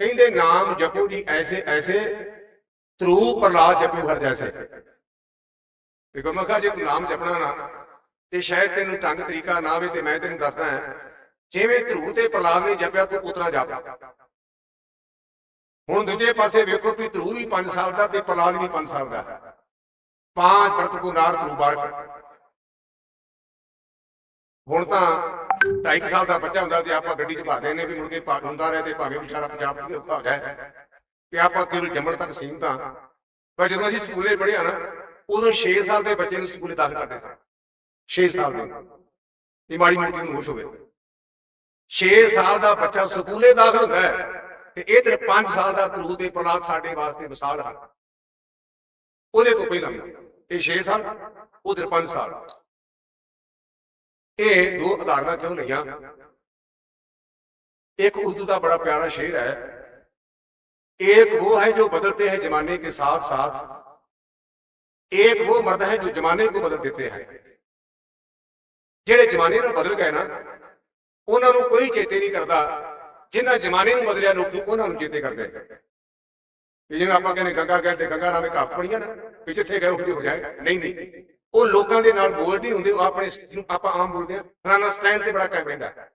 ਕਹਿੰਦੇ ਨਾਮ ਜਪੋ ਜੀ, ਐਸੇ ਐਸੇ ਤਰੂ ਪ੍ਰਲਾਦ ਜਪੋ ਹਰ ਜੈਸੇ। ਵੀ ਗੁਰਮੁਖਾ ਜੇ ਤੂੰ ਨਾਮ ਜਪਣਾ ਨਾ, ਤੇ ਸ਼ਾਇਦ ਤੈਨੂੰ ਢੰਗ ਤਰੀਕਾ ਨਾ ਆਵੇ ਤੇ ਮੈਂ ਤੈਨੂੰ ਦੱਸਦਾ ਹਾਂ, ਜਿਵੇਂ ਧਰੂ ਤੇ ਪ੍ਰਲਾਦ ਨੇ ਜਪਿਆ, ਤੂੰ ਉਤਨਾ ਜਪ। ਹੁਣ ਦੂਜੇ ਪਾਸੇ ਵੇਖੋ ਵੀ ਧਰੂ ਵੀ 5 ਸਾਲ ਦਾ ਤੇ ਪ੍ਰਲਾਦ ਵੀ 5 ਸਾਲ ਦਾ। ਪਾਂਚ ਬਰਤ ਕੋ ਧਰੂ ਬਾਰਕ ਹੁਣ ਤਾਂ 2.5 ਸਾਲ ਦਾ ਬੱਚਾ ਹੁੰਦਾ ਤੇ ਆਪਾਂ ਗੱਡੀ 'ਚ ਪਾ ਦੇਨੇ ਵੀ ਮੁੜ ਕੇ ਪਾ ਹੁੰਦਾ ਰਹੇ ਤੇ ਭਾਵੇਂ ਵਿਚਾਰਾ ਪੰਜਾਬ ਦੇ ਭਾਗ ਹੈ ਕਿ ਆਪਾਂ ਕੇਵਲ ਜੰਮਣ ਤੱਕ ਸੀਮਤ ਹਾਂ। ਪਰ ਜਦੋਂ ਅਸੀਂ ਸਕੂਲੇ ਪੜ੍ਹਿਆ ਨਾ, ਉਦੋਂ 6 ਸਾਲ ਦੇ ਬੱਚੇ ਨੂੰ ਸਕੂਲੇ ਦਾਖਲ ਕਰਦੇ ਸਨ 6 ਸਾਲ ਦੇ। ਇਹ ਮਾੜੀ ਮੋਟੀ ਨੂੰ ਹੋਸ਼ ਹੋਵੇ। 6 ਸਾਲ ਦਾ ਬੱਚਾ ਸਕੂਲੇ ਦਾਖਲ ਹੁੰਦਾ ਹੈ ਤੇ ਇਧਰ 5 ਸਾਲ ਦਾ ਧਰੂ ਤੇ ਪ੍ਰਲਾਦ ਸਾਡੇ ਵਾਸਤੇ ਵਿਸਾਲ ਹਨ ਉਹਦੇ ਤੋਂ ਪਹਿਲਾਂ ਇਹ 6 ਸਾਲ ਉਧਰ 5 ਸਾਲ। ਇਹ ਦੋ ਉਦਾਹਰਨਾਂ ਕਿਉਂ ਲਈਆਂ एक उर्दू का बड़ा प्यारा शेर है एक वो है जो बदलते हैं जमाने के साथ साथ एक वो मर्द है जो जमाने को बदल देते हैं ਜਿਹੜੇ ਜਮਾਨੇ ਨਾਲ ਬਦਲ ਗਏ ਨਾ ਉਹਨਾਂ ਨੂੰ ਕੋਈ ਚੇਤੇ ਨਹੀਂ ਕਰਦਾ ਜਿਨ੍ਹਾਂ ਜਮਾਨੇ ਨੂੰ ਬਦਲਿਆ ਲੋਕੀ ਉਹਨਾਂ ਨੂੰ ਚੇਤੇ ਕਰਦੇ ਵੀ ਜਿਵੇਂ ਆਪਾਂ ਕਹਿੰਦੇ ਗੰਗਾ ਕਹਿੰਦੇ ਗੰਗਾ ਨਾਮੇ ਘਾਪ ਪੜੀਆਂ ਨਾ ਵੀ ਜਿੱਥੇ ਗਏ ਉੱਥੇ ਹੋ ਜਾਏ ਨਹੀਂ ਨਹੀਂ ਉਹ ਲੋਕਾਂ ਦੇ ਨਾਲ ਬੋਲ ਨਹੀਂ ਹੁੰਦੇ, ਉਹ ਆਪਣੇ ਜਿਹਨੂੰ ਆਪਾਂ ਆਮ ਬੋਲਦੇ ਆ ਫਲਾਣਾ ਸਟੈਂਡ ਤੇ ਬੜਾ ਕੈਮਰੇ ਦਾ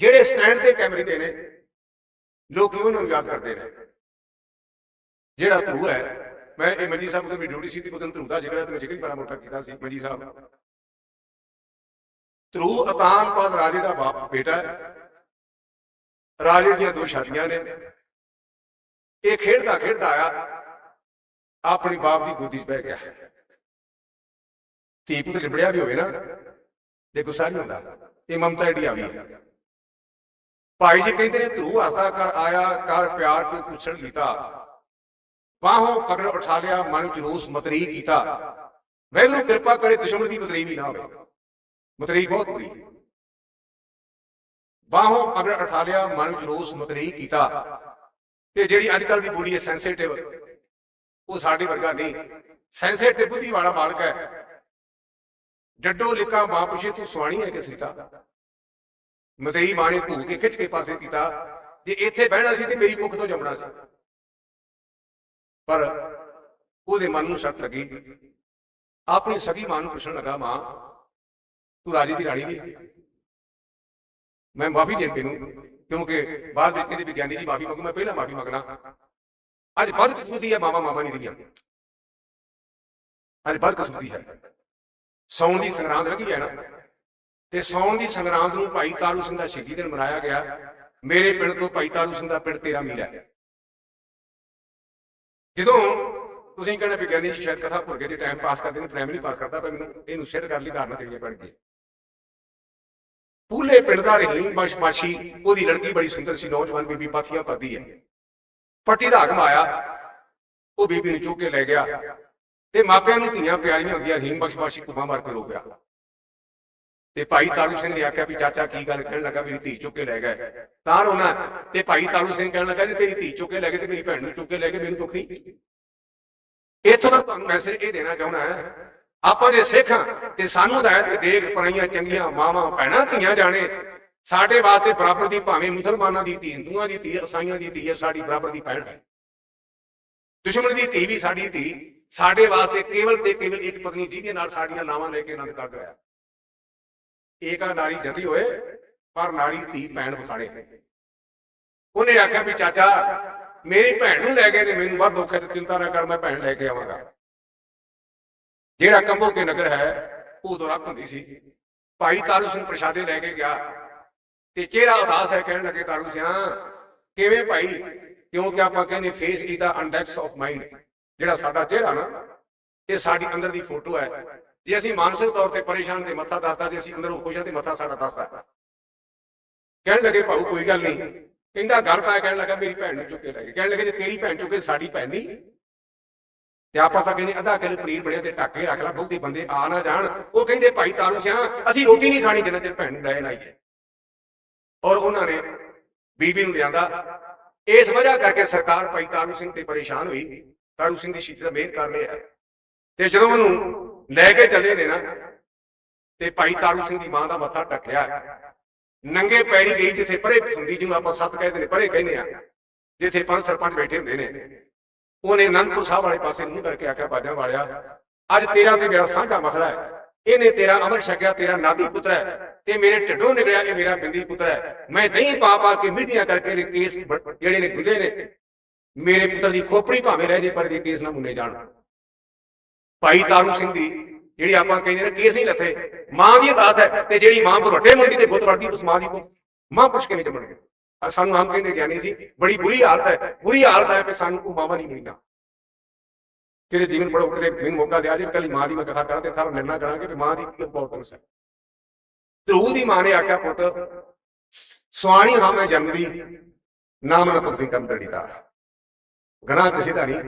ਜਿਹੜੇ ਸਟੈਂਡ ਤੇ ਕੈਮਰੇ ਦੇ ਨੇ, ਲੋਕ ਉਹਨਾਂ ਨੂੰ ਯਾਦ ਕਰਦੇ ਨੇ। ਜਿਹੜਾ ਧਰੂ ਹੈ, ਮੈਂ ਇਹ ਮੰਜੀ ਸਾਹਿਬ ਤੋਂ ਵੀ ਡਿਊਟੀ ਸੀ ਤੇ ਉਦੋਂ ਧਰੂ ਦਾ ਜ਼ਿਕਰ ਹੈ ਤੇ ਮੈਂ ਜ਼ਿਕਰ ਬੜਾ ਮੋਟਾ ਕੀਤਾ ਸੀ, ਮੰਜੀ ਸਾਹਿਬ। ਧਰੂ ਅਤਾਨ ਪਦ ਰਾਜੇ ਦਾ ਬਾਪ, ਬੇਟਾ ਰਾਜੇ ਦੀਆਂ ਦੋ ਸ਼ਾਦੀਆਂ ਨੇ। ਇਹ ਖੇਡਦਾ ਖੇਡਦਾ ਆਇਆ, ਆਪਣੀ ਬਾਪ ਦੀ ਗੋਦੀ 'ਚ ਬਹਿ ਗਿਆ। ਧੀ ਪੁੱਤ ਲਿਬੜਿਆ ਵੀ ਹੋਵੇ ਨਾ ਤੇ ਗੁੱਸਾ ਨਹੀਂ ਹੁੰਦਾ ਇਹ ਮਮਤਾ ਏਡੀ ਆ ਗਈ ਭਾਈ ਜੀ ਕਹਿੰਦੇ ਨੇ ਧਰੂ ਹੱਸਦਾ ਕਰ, ਆਇਆ ਕਰ ਪਿਆਰ, ਕੋਈ ਪੁੱਛਣ ਕੀਤਾ। ਬਾਹੋਂ ਪਕੜ ਉਠਾ ਲਿਆ, ਮਨ ਜਲੂਸ ਮਤਰੀ ਕੀਤਾ। ਵੈਗਰੂ ਕਿਰਪਾ ਕਰੇ ਦੁਸ਼ਮਣ ਦੀ ਮਤਰੀ ਵੀ ਨਾ ਹੋਵੇ। ਮਤਰੀ ਬਹੁਤ ਬੁਰੀ ਬਾਹੋਂ ਪਕੜ ਉਠਾ ਲਿਆ, ਮਨ ਜਲੂਸ ਮਤਰੀ ਕੀਤਾ। ਤੇ ਜਿਹੜੀ ਅੱਜ ਕੱਲ ਦੀ ਬੋਲੀ ਹੈ ਸੈਂਸਿਟਿਵ ਉਹ ਸਾਡੇ ਵਰਗਾ ਨਹੀਂ। ਸੈਂਸਿਟਿਵ ਦੀ ਵਾਲਾ ਮਾਲਕ ਹੈ। ਡੱਡੋ ਲਿਕਾ ਮਾਂ ਪੁਛੇ ਤੂੰ ਸਵਾਣੀ ਹੈ ਕਿ ਸੀਤਾ ਮਤਈ ਬਾਣੇ ਧੂ ਕੇ ਖਿੱਚ ਕੇ ਪਾਸੇ ਕੀਤਾ, ਜੇ ਇੱਥੇ ਬਹਿਣਾ ਸੀ ਤੇ ਮੇਰੀ ਕੁੱਖ ਤੋਂ ਜੰਮਣਾ ਸੀ। ਪਰ ਉਹਦੇ ਮਨ ਨੂੰ ਸੱਟ ਲੱਗੀ। ਆਪਣੀ ਸਗੀ ਮਾਂ ਨੂੰ ਪੁੱਛਣ ਲੱਗਾ, ਮਾਂ, ਤੂੰ ਰਾਜੀ ਦੀ ਰਾਣੀ ਨਹੀਂ? ਮੈਂ ਮਾਫੀ ਦੇਣ ਤੈਨੂੰ, ਕਿਉਂਕਿ ਬਾਅਦ ਵਿੱਚ ਕਿਤੇ ਵਿਗਿਆਨੀ ਜੀ ਮਾਫੀ ਮੰਗੂ, ਮੈਂ ਪਹਿਲਾਂ ਮਾਫੀ ਮੰਗਣਾ। ਅੱਜ ਬਦਕਿਸਮਤੀ ਹੈ, ਮਾਵਾ ਮਾਮਾ ਨਹੀਂ ਰਹੀਆਂ। ਅੱਜ ਬਦਕਿਸਮਤੀ ਹੈ। ਸੌਣ ਦੀ ਸੰਗਰਾਂਦ ਲੱਗੀ ਹੈ ਨਾ। ਤੇ ਸੌਣ ਦੀ ਸੰਗਰਾਂਦ ਨੂੰ ਭਾਈ ਤਾਰੂ ਸਿੰਘ ਦਾ ਸ਼ਹੀਦੀ ਦਿਨ ਮਨਾਇਆ ਗਿਆ। ਮੇਰੇ ਪਿੰਡ ਤੋਂ ਭਾਈ ਤਾਰੂ ਸਿੰਘ ਦਾ ਪਿੰਡ 13 ਮੀਲਾ ਜਦੋਂ ਤੁਸੀਂ ਕਹਿੰਦੇ ਵਿਗਿਆਨੀ ਜੀ ਸ਼ਾਇਦ ਕਥਾ ਭੁੱਲ ਗਏ ਤੇ ਟਾਈਮ ਪਾਸ ਕਰਦੇ ਨੇ ਟਾਈਮ ਪਾਸ ਕਰਦਾ, ਪਰ ਮੈਨੂੰ ਇਹਨੂੰ ਸ਼ੇਅਰ ਕਰ ਲਈ, ਧਾਰਨਾ ਦੇਣੀਆਂ ਪੈਣਗੀਆਂ ਪੂਲੇ ਪਿੰਡ ਦਾ ਰਹੀਮ ਬਸ਼ਮਾਸ਼ੀ ਉਹਦੀ ਲੜਕੀ ਬੜੀ ਸੁੰਦਰ ਸੀ, ਨੌਜਵਾਨ ਬੀਬੀ ਪਾਥੀਆਂ ਪਾਦੀ ਹੈ। ਪੱਟੀ ਦਾ ਹਕਮ ਆਇਆ, ਉਹ ਬੀਬੀ ਨੂੰ ਚੁੱਕ ਕੇ ਲੈ ਗਿਆ। ਤੇ ਮਾਪਿਆਂ ਨੂੰ ਧੀਆਂ ਪਿਆਰੀਆਂ ਹੁੰਦੀਆਂ ਰਹੀਮ ਬਸ਼ਮਾਸ਼ੀ ਕੁਮਾ ਮਾਰ ਕੇ ਰੋ ਪਿਆ। ਤੇ ਭਾਈ ਤਾਰੂ ਸਿੰਘ ਨੇ ਆਖਿਆ ਵੀ ਚਾਚਾ ਕੀ ਗੱਲ ਕਹਿਣ ਲੱਗਾ, ਮੇਰੀ ਧੀ ਚੁੱਕ ਕੇ ਲੈ ਗਏ। ਤਾਂ ਰੋਣਾ, ਤੇ ਭਾਈ ਤਾਰੂ ਸਿੰਘ ਕਹਿਣ ਲੱਗਾ ਜੇ ਤੇਰੀ ਧੀ ਚੁੱਕ ਕੇ ਲੈ ਗਏ ਤੇ ਮੇਰੀ ਭੈਣ ਨੂੰ ਚੁੱਕ ਕੇ ਲੈ ਗਏ, ਮੈਨੂੰ ਦੁੱਖ ਨਹੀਂ। ਇੱਥੋਂ ਦਾ ਤੁਹਾਨੂੰ ਮੈਸੇਜ ਇਹ ਦੇਣਾ ਚਾਹੁੰਦਾ ਹੈ, ਆਪਾਂ ਜੇ ਸਿੱਖ ਹਾਂ ਤੇ ਸਾਨੂੰ ਹਦਾਇਤ ਦੇਖ ਪਰਾਈਆਂ ਚੰਗੀਆਂ ਮਾਵਾਂ, ਭੈਣਾਂ, ਧੀਆਂ ਜਾਣੇ। ਸਾਡੇ ਵਾਸਤੇ ਬਰਾਬਰ ਦੀ ਭਾਵੇਂ ਮੁਸਲਮਾਨਾਂ ਦੀ ਧੀ, ਹਿੰਦੂਆਂ ਦੀ ਧੀ, ਇਸਾਈਆਂ ਦੀ ਧੀ ਹੈ, ਸਾਡੀ ਬਰਾਬਰ ਦੀ ਭੈਣ ਹੈ। ਦੁਸ਼ਮਣ ਦੀ ਧੀ ਵੀ ਸਾਡੀ ਧੀ। ਸਾਡੇ ਵਾਸਤੇ ਕੇਵਲ ਤੇ ਕੇਵਲ ਇੱਕ ਪਤਨੀ ਜਿਹਦੇ ਨਾਲ ਸਾਡੀਆਂ ਨਾਵਾਂ ਲੈ ਕੇ ਆਨੰਦ ਕਰਦਾ ਹੈ ਏਕਾ ਨਾਰੀ ਜਤੀ ਹੋਏ, ਪਰ ਨਾਰੀ ਧੀ ਭੈਣ ਵਿਖਾੜੇ। ਉਹਨੇ ਆਖਿਆ ਵੀ ਚਾਚਾ, ਮੇਰੀ ਭੈਣ ਨੂੰ ਲੈ ਗਏ ਨੇ ਮੈਨੂੰ ਵੱਧ ਦੁੱਖ ਹੈ ਤੇ ਚਿੰਤਾ ਨਾ ਕਰ, ਮੈਂ ਭੈਣ ਲੈ ਕੇ ਆਵਾਂਗਾ। ਜਿਹੜਾ ਕੰਬੋਕੇ ਨਗਰ ਹੈ, ਉਹ ਉਦੋਂ ਹੁੰਦੀ ਸੀ। ਭਾਈ ਤਾਰੂ ਸਿੰਘ ਪ੍ਰਸ਼ਾਦੇ ਲੈ ਕੇ ਗਿਆ। ਤੇ ਚਿਹਰਾ ਉਦਾਸ ਹੈ ਕਹਿਣ ਲੱਗੇ ਤਾਰੂ ਸਿਆ, ਕਿਵੇਂ ਭਾਈ? ਕਿਉਂਕਿ ਆਪਾਂ ਕਹਿੰਦੇ face is the index of mind ਜਿਹੜਾ ਸਾਡਾ ਚਿਹਰਾ ਨਾ, ਇਹ ਸਾਡੀ ਅੰਦਰ ਦੀ ਫੋਟੋ ਹੈ। ਜੇ ਅਸੀਂ ਮਾਨਸਿਕ ਤੌਰ ਤੇ ਪਰੇਸ਼ਾਨ ਤੇ ਮੱਥਾ ਦੱਸਦਾ, ਜੇ ਅਸੀਂ ਅੰਦਰੋਂ ਖੁਸ਼ ਹਾਂ ਤੇ ਮੱਥਾ ਸਾਡਾ ਦੱਸਦਾ। ਕਹਿਣ ਲੱਗੇ ਭਾਊ ਕੋਈ ਗੱਲ ਨਹੀਂ। ਕਹਿੰਦਾ ਘਰ ਤਾਂ ਕਹਿਣ ਲੱਗਾ, ਮੇਰੀ ਭੈਣ ਨੂੰ ਚੁੱਕੇ ਲੈ ਗਏ ਕਹਿਣ ਲੱਗੇ, ਜੇ ਤੇਰੀ ਭੈਣ ਚੁੱਕੇ ਸਾਡੀ ਭੈਣ ਨਹੀਂ। ਤੇ ਆਪਾਂ ਤਾਂ ਕਹਿੰਦੇ, ਅੱਧਾ ਕਿਲੋ ਪਨੀਰ ਬਣਿਆ ਤੇ ਢੱਕੇ ਰੱਖ ਲੈ, ਬਹੁਤੇ ਬੰਦੇ ਆ ਨਾ ਜਾਣ। ਉਹ ਕਹਿੰਦੇ, ਭਾਈ ਤਾਰੂ ਸਿਆ, ਅਸੀਂ ਰੋਟੀ ਨਹੀਂ ਖਾਣੀ ਜਿੰਨਾ ਚਿਰ ਭੈਣ ਨੂੰ ਲੈ ਆਈਏ। ਔਰ ਉਹਨਾਂ ਨੇ ਬੀਬੀ ਨੂੰ ਲਿਆਂਦਾ। ਇਸ ਵਜ੍ਹਾ ਕਰਕੇ ਸਰਕਾਰ ਭਾਈ ਤਾਰੂ ਸਿੰਘ ਤੇ ਪਰੇਸ਼ਾਨ ਹੋਈ। ਤਾਰੂ ਸਿੰਘ ਦੀ ਸ਼ਹੀਦੀ ਦਾ ਮਿਹਰ ਕਰ ਲਿਆ ਤੇ ਜਦੋਂ ਉਹਨੂੰ ਲੈ ਕੇ ਚੱਲੇ ਨੇ ਨਾ, ਤੇ ਭਾਈ ਤਾਰੂ ਸਿੰਘ ਦੀ ਮਾਂ ਦਾ ਮੱਥਾ ਟੱਕਿਆ। ਨੰਗੇ ਪੈਰੀ ਗਈ ਜਿੱਥੇ ਪਰੇ ਹੁੰਦੀ ਜਿਹਨੂੰ ਆਪਾਂ ਸੱਤ ਕਹਿੰਦੇ ਨੇ, ਪਰੇ ਕਹਿੰਦੇ ਆ, ਜਿੱਥੇ ਪੰਜ ਸਰਪੰਚ ਬੈਠੇ ਹੁੰਦੇ ਨੇ। ਉਹਨੇ ਅਨੰਦਪੁਰ ਸਾਹਿਬ ਵਾਲੇ ਪਾਸੇ ਮੂੰਹ ਕਰਕੇ ਆਖਿਆ, ਬਾਜਾ ਵਾਲਿਆ, ਅੱਜ ਤੇਰਾ ਤੇ ਮੇਰਾ ਸਾਂਝਾ ਮਸਲਾ ਹੈ। ਇਹਨੇ ਤੇਰਾ ਅਮਰ ਛਕਿਆ, ਤੇਰਾ ਨਾਦੀ ਪੁੱਤਰ ਹੈ। ਤੇ ਮੇਰੇ ਢਿੱਡੋਂ ਨਿਕਲਿਆ, ਇਹ ਮੇਰਾ ਬਿੰਦੀ ਪੁੱਤਰ ਹੈ। ਮੈਂ ਦਹੀਂ ਪਾ ਪਾ ਕੇ ਮਿੱਟੀਆਂ ਕਰਕੇ ਕੇਸ ਜਿਹੜੇ ਨੇ ਗੁੰਝੇ ਨੇ ਮੇਰੇ ਪੁੱਤਰ ਦੀ ਖੋਪੜੀ ਭਾਵੇਂ ਰਹਿ ਜੇ, ਪਰ ਜੇ ਕੇਸ ਨਾ ਮੁੰਨੇ ਜਾਣ। ਭਾਈ ਤਾਰੂ ਸਿੰਘ ਦੀ ਜਿਹੜੀ ਆਪਾਂ ਕਹਿੰਦੇ ਨੇ ਕੇਸ ਨਹੀਂ ਲੱਥੇ, ਮਾਂ ਦੀ ਅਦਾਸ ਹੈ ਤੇ ਜਿਹੜੀ ਮਾਂ ਬਰੋਟੇ ਮੁੰਡੀ ਤੇ ਗੁੱਤ ਵੜਦੀ ਉਸ ਮਾਂ ਦੀ ਕੋ ਮਾਂ ਪੁੱਛ ਕਿਵੇਂ ਨਹੀਂ ਜੰਮਣਗੇ ਆਹ ਸਾਨੂੰ ਆਮ ਕਹਿੰਦੇ ਗਿਆਨੀ ਜੀ, ਬੜੀ ਬੁਰੀ ਹਾਲਤ ਹੈ, ਬੁਰੀ ਹਾਲਤ ਹੈ ਕਿ ਸਾਨੂੰ ਕੋ ਮਾਵਾ ਨਹੀਂ ਮਿਲਦਾ ਤੇਰੇ ਜੀਵਨ ਪੜੋ ਕਿਤੇ ਮੈਨੂੰ ਮੌਕਾ ਦਿਆ ਜੇ ਕੱਲੀ ਮਾਂ ਦੀ ਮੈਂ ਕਥਾ ਕਰਾਂ ਤੇ ਸਾਰਾ ਨਿਰਣਾ ਕਰਾਂਗੇ ਕਿ ਮਾਂ ਦੀ ਕੀ ਇੰਪੋਰਟੈਂਸ ਹੈ। ਧਰੂ ਦੀ ਮਾਂ ਨੇ ਆਖਿਆ, ਪੁੱਤ ਸੁਆਣੀ ਹਾਂ ਮੈਂ ਜਨਮ ਦੀ ਨਾਮ ਨਾ ਤੁਸੀਂ ਕੰਮ ਤੜੀਦਾ ਗਨਾਹ ਕਿਸੇ ਦਾ ਨਹੀਂ।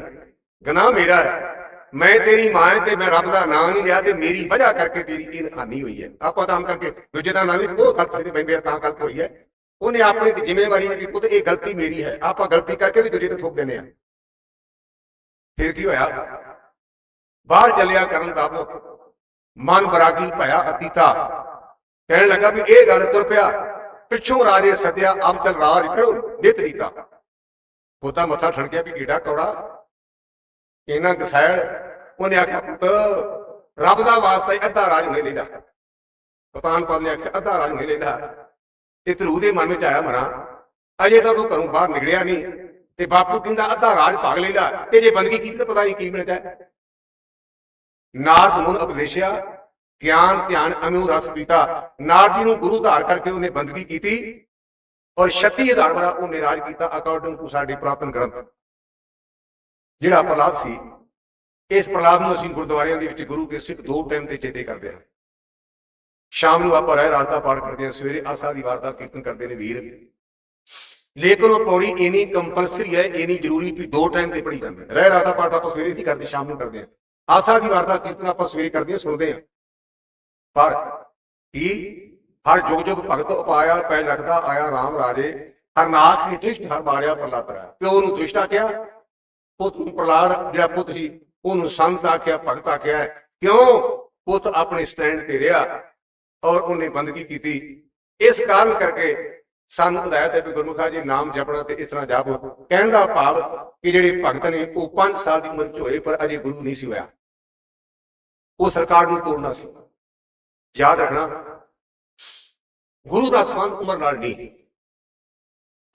ਗਨਾਹ ਮੇਰਾ ਹੈ। ਮੈਂ ਤੇਰੀ ਮਾਂ ਤੇ ਮੈਂ ਰੱਬ ਦਾ ਨਾਮ ਨਹੀਂ ਲਿਆ ਤੇ ਮੇਰੀ ਵਜ੍ਹਾ ਕਰਕੇ ਤੇਰੀ ਇਹ ਹਾਨੀ ਹੋਈ ਹੈ। ਆਪਾਂ ਤਾਂ ਆਮ ਕਰਕੇ ਦੂਜੇ ਦਾ ਨਾਮ ਨਹੀਂ, ਉਹ ਗਲਤ ਸੀ ਤੇ ਮੈਂ ਤਾਂ ਗਲਤ ਹੋਈ ਹੈ। ਉਹਨੇ ਆਪਣੀ ਤੇ ਜ਼ਿੰਮੇਵਾਰੀ ਹੈ ਵੀ ਪੁੱਤ, ਇਹ ਗਲਤੀ ਮੇਰੀ ਹੈ। ਆਪਾਂ ਗਲਤੀ ਕਰਕੇ ਵੀ ਦੂਜੇ ਤੇ ਥੋਪ ਦਿੰਦੇ ਆ ਫਿਰ ਕੀ ਹੋਇਆ? ਬਾਹਰ ਚੱਲਿਆ ਕਰਨ ਦਾ ਮਨ ਬਰਾਗੀ ਭਇਆ ਅਤੀਤਾ। ਕਹਿਣ ਲੱਗਾ ਵੀ ਇਹ ਗੱਲ ਤੁਰ ਪਿਆ। ਪਿੱਛੋਂ ਰਾਜੇ ਸੱਦਿਆ ਅਬ ਰਾਜ ਕਰੋ, ਨਿਤ ਰੀਤਾ ਪੋਤਾ ਮੱਥਾ ਠਣਕਿਆ ਵੀ ਕੀੜਾ ਕੌੜਾ। ਇਹਨਾਂ ਗਸੈਲ ਉਹਨੇ ਆਖਿਆ, ਪੁੱਤ, ਰੱਬ ਦਾ ਵਾਸਤਾ ਹੀ ਅੱਧਾ ਰਾਜ ਨਹੀਂ ਲੈਂਦਾ। ਪਤਾਨ ਪਾਲ ਨੇ ਆਖਿਆ, ਅੱਧਾ ਰਾਜ ਨਹੀਂ ਲੈਂਦਾ। ਤੇ ਧਰੂ ਦੇ ਮਨ ਵਿੱਚ ਆਇਆ ਮਰਾ, ਅਜੇ ਤਾਂ ਤੂੰ ਘਰੋਂ ਬਾਹਰ ਨਿਕਲਿਆ ਨਹੀਂ। ਤੇ ਬਾਪੂ ਕਹਿੰਦਾ, ਅੱਧਾ ਰਾਜ ਭਾਗ ਲੈਂਦਾ। ਤੇ ਜੇ ਬੰਦਗੀ ਕੀਤੀ ਤਾਂ ਪਤਾ ਨਹੀਂ ਕੀ ਮਿਲਦਾ। ਨਾਰਦ ਨੂੰ ਉਪਦੇਸ਼ਿਆ, ਗਿਆਨ, ਧਿਆਨ ਅਨੁ ਰਸ ਪੀਤਾ। ਨਾਰਦ ਜੀ ਨੂੰ ਗੁਰੂ ਧਾਰ ਕਰਕੇ ਉਹਨੇ ਬੰਦਗੀ ਕੀਤੀ। ਔਰ 36000 ਵਾਰਾ ਉਹਨੇ ਰਾਜ ਕੀਤਾ ਅਕੋਰਡਿੰਗ ਟੂ ਸਾਡੇ ਪ੍ਰਾਤਨ ਗ੍ਰੰਥ ਜਿਹੜਾ ਪ੍ਰਲਾਦ ਸੀ, ਇਸ ਪ੍ਰਲਾਦ ਨੂੰ ਅਸੀਂ ਗੁਰਦੁਆਰਿਆਂ ਦੇ ਵਿੱਚ ਗੁਰੂ ਕੇ ਸਿੱਖ ਦੋ ਟਾਈਮ ਤੇ ਚੇਤੇ ਕਰਦੇ ਹਾਂ। ਸ਼ਾਮ ਨੂੰ ਆਪਾਂ ਰਹਿ ਰਾਜ ਦਾ ਪਾਠ ਕਰਦੇ ਹਾਂ, ਸਵੇਰੇ ਆਸਾ ਦੀ ਵਾਰ ਦਾ ਕੀਰਤਨ ਕਰਦੇ ਨੇ ਵੀਰ। ਲੇਕਿਨ ਉਹ ਪੌੜੀ ਇਨੀ ਕੰਪਲਸਰੀ ਹੈ, ਇਨੀ ਜ਼ਰੂਰੀ ਵੀ ਦੋ ਟਾਈਮ ਤੇ ਪੜੀ ਜਾਂਦੀ ਹੈ ਰਹਿ ਰਾਸ ਦਾ ਪਾਠ ਆਪਾਂ ਸਵੇਰੇ ਨਹੀਂ ਕਰਦੇ, ਸ਼ਾਮ ਨੂੰ ਕਰਦੇ ਹਾਂ। ਆਸਾ ਦੀ ਵਾਰ ਦਾ ਕੀਰਤਨ ਆਪਾਂ ਸਵੇਰੇ ਕਰਦੇ ਹਾਂ, ਸੁਣਦੇ ਹਾਂ। ਪਰ ਕੀ ਹਰ ਜੁਗ ਜੁਗ ਭਗਤ ਉਪਾਇਆ ਪੈਜ ਰੱਖਦਾ ਆਇਆ RAM ਰਾਜੇ। ਹਰਨਾਥ ਨੇ ਦੁਸ਼ਟ ਹਰ ਮਾਰਿਆ ਪ੍ਰਲਾਦ ਕਰਾਇਆ ਪਿਓ ਨੂੰ ਦੁਸ਼ਟ ਆਖਿਆ, ਪੁੱਤ ਨੂੰ ਪ੍ਰਲਾਦ ਜਿਹੜਾ ਪੁੱਤ ਸੀ, ਉਹਨੂੰ ਸੰਤ ਆਖਿਆ, ਭਗਤ ਆਖਿਆ, ਕਿਉਂ ਪੁੱਤ ਆਪਣੇ ਸਟੈਂਡ ਤੇ ਰਿਹਾ ਔਰ ਉਹਨੇ ਬੰਦਗੀ ਕੀਤੀ। ਇਸ ਕਾਰਨ ਕਰਕੇ ਸਾਨੂੰ ਹਦਾਇਤ ਹੈ ਵੀ ਗੁਰਮੁਖਾ ਜੀ ਨਾਮ ਜਪਣਾ ਤੇ ਇਸ ਤਰ੍ਹਾਂ ਜਾਪੋ। ਕਹਿਣ ਦਾ ਭਾਵ ਕਿ ਜਿਹੜੇ ਭਗਤ ਨੇ ਉਹ 5 ਸਾਲ ਦੀ ਉਮਰ ਚ ਹੋਏ, ਪਰ ਅਜੇ ਗੁਰੂ ਨਹੀਂ ਸੀ ਹੋਇਆ। ਉਹ ਸਰਕਾਰ ਨੂੰ ਤੋੜਨਾ ਸੀ। ਯਾਦ ਰੱਖਣਾ ਗੁਰੂ ਦਾ ਸੰਬੰਧ ਉਮਰ ਨਾਲ ਨਹੀਂ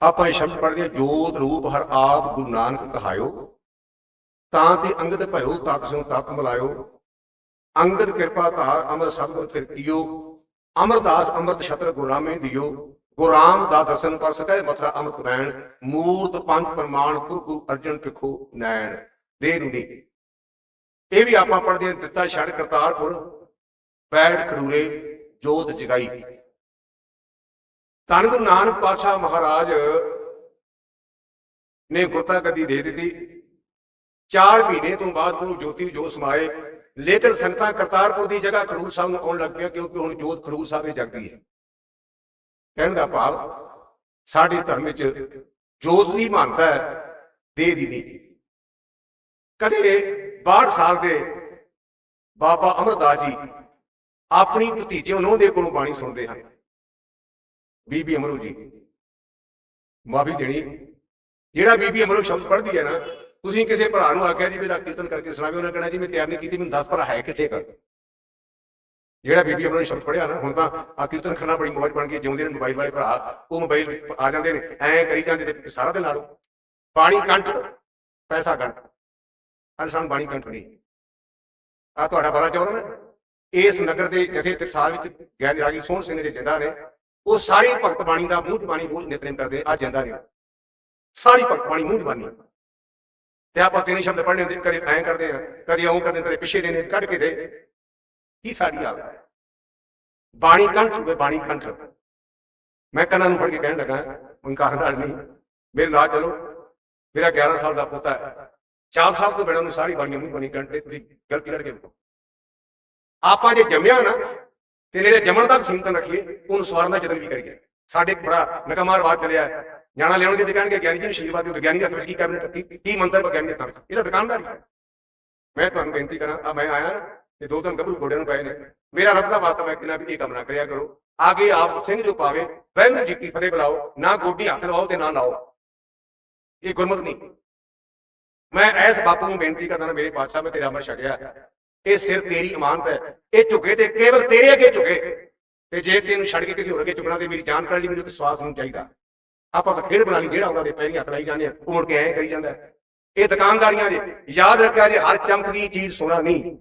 ਆਪਾਂ ਇਹ ਸ਼ਬਦ ਪੜ੍ਹਦੇ ਹਾਂ, ਜੋਤ ਰੂਪ ਹਰ ਆਪ ਗੁਰੂ ਨਾਨਕ ਕਹਾਇਓ। ਤਾਂ ਤੇ ਅੰਗਦ ਭਇਓ ਤਤ ਸਿਉ ਤਤ ਮਲਾਇਓ। ਅੰਗਦ ਕਿਰਪਾ ਧਾਰ ਅਮਰ ਸਤਿਗੁਰ ਤਿਰਕੀਓ ਅਮਰਦਾਸ ਅੰਮ੍ਰਿਤ ਛਤਰ ਗੁਰਾਮੇ ਦਿਓ। ਗੁਰਾਮ ਦਾ ਦਸਨ ਪਰ ਸਕੈ ਮਥਰਾ ਅੰਮ੍ਰਿਤ ਬੈਣ ਮੂਰਤ ਪੰਜ ਪ੍ਰਮਾਣ ਗੁਰੂ ਅਰਜਨ ਪਿਖੋ ਨੈਣ। ਦੇ ਰੁੜੀ। ਇਹ ਵੀ ਆਪਾਂ ਪੜ੍ਹਦੇ ਹਾਂ, ਦਿੱਤਾ ਛੜ ਕਰਤਾਰਪੁਰ। ਪੈੜ ਖੜੂਰੇ ਜੋਤ ਜਗਾਈ। ਧੰਨ ਗੁਰੂ ਨਾਨਕ ਪਾਤਸ਼ਾਹ ਮਹਾਰਾਜ ਨੇ ਗੁਰਤਾ ਗੱਦੀ ਦੇ ਦਿੱਤੀ। 4 ਮਹੀਨੇ ਤੋਂ ਬਾਅਦ ਗੁਰੂ ਜੋਤੀ ਜੋ ਸਮਾਏ। ਲੇਕਿਨ ਸੰਗਤਾਂ ਕਰਤਾਰਪੁਰ ਦੀ ਜਗ੍ਹਾ ਖਡੂਰ ਸਾਹਿਬ ਨੂੰ ਆਉਣ ਲੱਗ ਪਿਆ ਕਿਉਂਕਿ ਹੁਣ ਜੋਤ ਖਡੂਰ ਸਾਹਿਬ ਵਿੱਚ ਜਗਦੀ ਹੈ। ਕਹਿਣ ਦਾ ਭਾਵ, ਸਾਡੇ ਧਰਮ ਵਿੱਚ ਜੋਤ ਦੀ ਮਹਾਨਤਾ ਹੈ, ਦੇਹ ਦੀ ਨਹੀਂ। ਕਦੇ 62 ਸਾਲ ਦੇ ਬਾਬਾ ਅਮਰਦਾਸ ਜੀ ਆਪਣੀ ਭਤੀਜੇ ਉਹਨਾਂ ਦੇ ਕੋਲੋਂ ਬਾਣੀ ਸੁਣਦੇ ਹਨ। ਬੀਬੀ ਅਮਰੂ ਜੀ। ਮਾਫੀ ਦੇਣੀ। ਜਿਹੜਾ ਬੀਬੀ ਅਮਰੂ ਸ਼ਬਦ ਪੜ੍ਹਦੀ ਹੈ ਨਾ, ਤੁਸੀਂ ਕਿਸੇ ਭਰਾ ਨੂੰ ਆਖਿਆ ਜੀ ਮੇਰਾ ਕੀਰਤਨ ਕਰਕੇ ਸੁਣਾਵੇ, ਉਹਨਾਂ ਕਹਿਣਾ ਜੀ ਮੈਂ ਤਿਆਰ ਨਹੀਂ ਕੀਤੀ, ਮੈਨੂੰ ਦੱਸ ਭਰਾ ਹੈ ਕਿੱਥੇ ਕਰ ਜਿਹੜਾ ਬੀਬੀ ਅਮਰੂ ਨੇ ਸ਼ਬਦ ਪੜ੍ਹਿਆ ਨਾ, ਹੁਣ ਤਾਂ ਆ ਕੀਰਤਨ ਕਰਨਾ ਬੜੀ ਮੌਜ ਬਣ ਗਈ, ਜਿਉਂਦੇ ਨੇ ਮੋਬਾਈਲ ਵਾਲੇ ਭਰਾ, ਉਹ ਮੋਬਾਈਲ ਆ ਜਾਂਦੇ ਨੇ, ਐਂ ਕਰੀ ਜਾਂਦੇ ਤੇ ਸਾਰਾ ਦਿਨ ਲਾ ਲਓ ਪਾਣੀ ਕੰਠ, ਪੈਸਾ ਕੰਠ। ਅੱਜ ਸਾਨੂੰ ਬਾਣੀ ਕੰਠ ਨਹੀਂ। ਆ ਤੁਹਾਡਾ ਬੜਾ ਚਾਹੁੰਦਾ ਨਾ ਇਸ ਨਗਰ ਦੇ ਜਥੇ ਟਕਸਾਲ ਵਿੱਚ ਗਿਆਨੀ ਰਾਗੀ ਸੋਹਣ ਸਿੰਘ ਦੇ ਜਿੰਦਾ ਨੇ ਉਹ ਸਾਰੀ ਭਗਤ ਬਾਣੀ ਦਾ ਮੂੰਹ ਬਾਣੀ ਰੋਜ਼ ਨਿਤਨੇਮ ਕਰਦੇ ਆ ਜਾਂਦਾ ਨੇ ਸਾਰੀ ਭਗਤ ਬਾਣੀ ਮੂੰਹ ਬਾਣੀ ਤੇ ਆਪਾਂ ਤਿੰਨ ਸ਼ਬਦ ਪੜ੍ਹਨੇ ਹੁੰਦੇ ਕਦੇ ਐਂ ਕਰਦੇ ਆ, ਕਦੇ ਉਹ ਕਰਦੇ ਕਦੇ ਪਿੱਛੇ ਦੇ ਨੇ, ਕੱਢ ਕੇ ਦੇ। ਕੀ ਸਾਡੀ ਹਾਲਤ ਹੈ? ਬਾਣੀ ਕੰਠ ਹੋਵੇ, ਬਾਣੀ ਕੰਠ। ਮੈਂ ਕੰਨਾਂ ਨੂੰ ਫੜ ਕੇ ਕਹਿਣ ਲੱਗਾ ਹੰਕਾਰ ਨਾਲ ਨਹੀਂ। ਮੇਰੇ ਨਾਲ ਚਲੋ। ਮੇਰਾ 11 ਸਾਲ ਦਾ ਪੁੱਤ ਹੈ। ਚਾਪ ਸਾਹਿਬ ਤੋਂ ਬਿਨਾਂ ਨੂੰ ਸਾਰੀ ਬਾਣੀਆਂ ਮੂੰਹ ਬਣੀ ਕੰਠ ਤੇ ਤੁਸੀਂ ਗਲਤੀ ਲੜ ਕੇ ਆਪਾਂ ਜੇ ਜੰਮਿਆ ਨਾ ਤੇਰੇ ਜਮਣ ਤੱਕ ਸੀਮਤ ਰੱਖੀਏ, ਉਹਨੂੰ ਸਵਾਰਨ ਦਾ ਯਤਨ ਵੀ ਕਰੀਏ। ਸਾਡੇ ਇੱਕ ਬੜਾ ਨਕਮਾ ਰਵਾਜ ਚੱਲਿਆ ਹੈ। ਜਾਣਾ ਲਿਆਉਣਗੇ ਤੇ ਕਹਿਣਗੇ, ਗਿਆਨੀ ਜੀ ਨੂੰ ਆਸ਼ੀਰਵਾਦ ਦਿਓ ਗਿਆਨੀ ਦੇ ਹੱਥ ਵਿੱਚ ਕੀ ਕੈਬਨਿਟ ਕੀ ਕੀ ਮੰਤਰ ਵਿਗਿਆਨੀ ਦੇ ਹੱਥ ਵਿੱਚ ਦੁਕਾਨਦਾਰੀ ਮੈਂ ਤੁਹਾਨੂੰ ਬੇਨਤੀ ਕਰਾਂ, ਆ ਮੈਂ ਆਇਆ ਤੇ ਦੋ ਤਿੰਨ ਗੱਭਰੂ ਗੋਡਿਆਂ ਨੂੰ ਪਏ ਨੇ। ਮੇਰਾ ਰੱਬ ਦਾ ਵਾਸਤਾ ਮੈਂ ਕਿਹਾ ਵੀ ਇਹ ਕੰਮ ਨਾ ਕਰਿਆ ਕਰੋ। ਆਗੇ ਆਪ ਸਿੰਘ ਜੋ ਪਾਵੇ, ਵਾਹਿਗੁਰੂ ਜੀ ਕੀ ਫਤਿਹ ਬੁਲਾਓ, ਨਾ ਗੋਡੀ ਹੱਥ ਲਵਾਓ ਤੇ ਨਾ ਲਾਓ। ਇਹ ਗੁਰਮਤ ਨਹੀਂ। ਮੈਂ ਐਸ ਬਾਪੂ ਨੂੰ ਬੇਨਤੀ ਕਰਦਾ ਮੇਰੇ ਪਾਤਸ਼ਾਹ ਮੈਂ ਤੇਰਾ ਅੰਮ੍ਰਿਤ ਛੱਡਿਆ। ਇਹ ਸਿਰ ਤੇਰੀ ਇਮਾਨਤ ਹੈ। ਇਹ ਝੁਕੇ ਤੇ ਕੇਵਲ ਤੇਰੇ ਅੱਗੇ ਝੁਕੇ। ਤੇ ਜੇ ਤੈਨੂੰ ਛੱਡ ਕੇ ਕਿਸੇ ਹੋਰ ਅੱਗੇ ਝੁਕਣਾ ਤੇ ਮੇਰੀ ਜਾਨ ਕਰਨ ਲਈ ਮੈਨੂੰ ਵਿਸ਼ਵਾਸ ਨਹੀਂ ਚਾਹੀਦਾ। ਆਪਾਂ ਤਾਂ ਖੇਡ ਬਣਾ ਲਈ ਜਿਹੜਾ ਉਹਨਾਂ ਦੇ ਪੈਰੀਂ ਹੱਥ ਲਾਈ ਜਾਂਦੇ ਆ, ਉਹ ਮੁੜ ਕੇ ਐਂ ਕਰੀ ਜਾਂਦਾ ਇਹ ਦੁਕਾਨਦਾਰੀਆਂ ਜੇ ਯਾਦ ਰੱਖਿਆ ਜੇ ਹਰ ਚਮਕਦੀ ਚੀਜ਼ ਸੋਨਾ ਨਹੀਂ।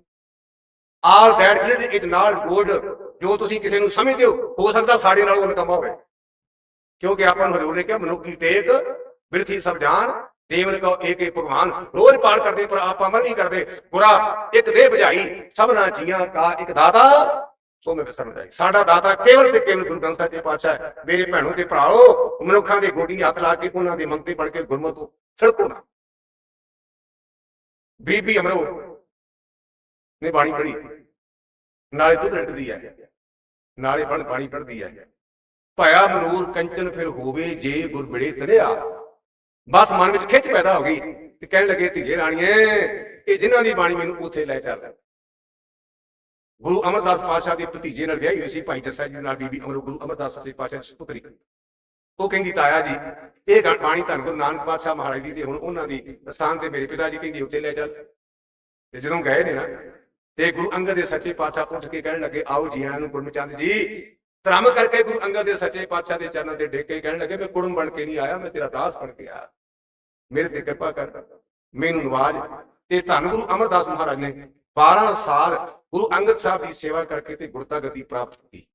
ਆਲ ਦੈਟ ਜਿਹੜੇ ਇਟ ਨਾਲ ਗੋਲਡ ਜੋ ਤੁਸੀਂ ਕਿਸੇ ਨੂੰ ਸਮਝਦੇ ਹੋ ਹੋ ਸਕਦਾ ਸਾਡੇ ਨਾਲ ਉਹ ਨਕਮਾ ਹੋਵੇ। ਕਿਉਂਕਿ ਆਪਾਂ ਨੂੰ ਹਜ਼ੂਰ ਨੇ ਕਿਹਾ, ਮਨੁੱਖੀ ਟੇਕ, ਬਿਰਥੀ ਸਭ ਜਾਨ ਦੇਵਨ ਕੋ ਏਕੇ ਭਗਵਾਨ ਰੋਜ਼ ਪਾਠ ਕਰਦੇ, ਪਰ ਆਪਾਂ ਅਮਲ ਨਹੀਂ ਕਰਦੇ। ਬੁਰਾ ਇੱਕ ਦੇ ਬੁਝਾਈ ਸਭਨਾ ਜੀਆਂ ਕਾ ਇੱਕ ਦਾਤਾ, ਸੋ ਮੈਂ ਵਿਸਰਨ ਜਾਈ ਸਾਡਾ ਦਾਤਾ ਕੇਵਲ ਤੇ ਕੇਵਲ ਗੁਰੂ ਗ੍ਰੰਥ ਸਾਹਿਬ ਜੀ ਪਾਤਸ਼ਾਹ ਹੈ। ਮੇਰੇ ਭੈਣੋ ਤੇ ਭਰਾਓ, ਮਨੁੱਖਾਂ ਦੇ ਗੋਡੀ ਹੱਥ ਲਾ ਕੇ ਉਹਨਾਂ ਦੇ ਮੰਗਤੇ ਪੜ ਕੇ ਗੁਰਮਤਿ ਸੜਕੋ ਨਾ। ਬੀਬੀ ਅਮਰੋ ਨੇ ਬਾਣੀ ਪੜ੍ਹੀ। ਨਾਲੇ ਦੁੱਧ ਰਟਦੀ ਹੈ। ਨਾਲੇ ਬਣ ਬਾਣੀ ਪੜ੍ਹਦੀ ਹੈ। ਭਇਆ ਮਨੂਰ ਕੰਚਨ ਫਿਰ ਹੋਵੇ ਜੇ ਗੁਰ ਬਿੜੇ ਤਰਿਆ। ਬਸ ਮਨ ਵਿੱਚ ਖਿੱਚ ਪੈਦਾ ਹੋ ਗਈ ਤੇ ਕਹਿਣ ਲੱਗੇ, ਧੀਏ ਰਾਣੀਏ, ਇਹ ਜਿਨ੍ਹਾਂ ਦੀ ਬਾਣੀ ਮੈਨੂੰ ਉੱਥੇ ਲੈ ਚੱਲ। ਗੁਰੂ ਅਮਰਦਾਸ ਪਾਤਸ਼ਾਹ ਦੇ ਭਤੀਜੇ ਨਾਲ ਵਿਆਹੀ ਹੋਈ ਸੀ, ਭਾਈ ਜੱਸਾ ਜੀ ਨਾਲ ਬੀਬੀ ਅਮਰੋ ਗੁਰੂ ਅਮਰਦਾਸ ਸੱਚੇ ਪਾਤਸ਼ਾਹ ਦੀ ਸੁਪੁੱਤਰੀ ਉਹ ਕਹਿੰਦੀ, ਤਾਇਆ ਜੀ, ਇਹ ਗਾ- ਬਾਣੀ ਧੰਨ ਗੁਰੂ ਨਾਨਕ ਪਾਤਸ਼ਾਹ ਮਹਾਰਾਜ ਦੀ ਤੇ ਹੁਣ ਉਹਨਾਂ ਦੀ ਸਥਾਨ ਤੇ ਮੇਰੇ ਪਿਤਾ ਜੀ ਕਹਿੰਦੀ, ਉੱਥੇ ਲੈ ਚੱਲ। ਤੇ ਜਦੋਂ ਗਏ ਨੇ ਨਾ, ਤੇ ਗੁਰੂ ਅੰਗਦ ਦੇ ਸੱਚੇ ਪਾਤਸ਼ਾਹ ਉੱਠ ਕੇ ਕਹਿਣ ਲੱਗੇ, ਆਓ ਜੀ ਆਇਆਂ ਨੂੰ ਗੁਰਮਚੰਦ ਜੀ ਧਰਮ ਕਰਕੇ ਗੁਰੂ ਅੰਗਦ ਦੇ ਸੱਚੇ ਪਾਤਸ਼ਾਹ ਦੇ ਚਰਨਾਂ ਤੇ ਡੇਕ ਕਹਿਣ ਲੱਗੇ ਮੈਂ ਕੁੜਮ ਬਣ ਕੇ ਨਹੀਂ ਆਇਆ, ਮੈਂ ਤੇਰਾ ਦਾਸ ਬਣ ਕੇ ਆਇਆ। ਮੇਰੇ ਤੇ ਕਿਰਪਾ ਕਰ। ਮੈਨੂੰ ਨਵਾਜ ਤੇ ਧੰਨ ਗੁਰੂ ਅਮਰਦਾਸ ਮਹਾਰਾਜ ਨੇ 12 ਸਾਲ ਗੁਰੂ ਅੰਗਦ ਸਾਹਿਬ ਦੀ ਸੇਵਾ ਕਰਕੇ ਤੇ ਗੁਰਤਾ ਗਤੀ ਪ੍ਰਾਪਤ ਕੀਤੀ।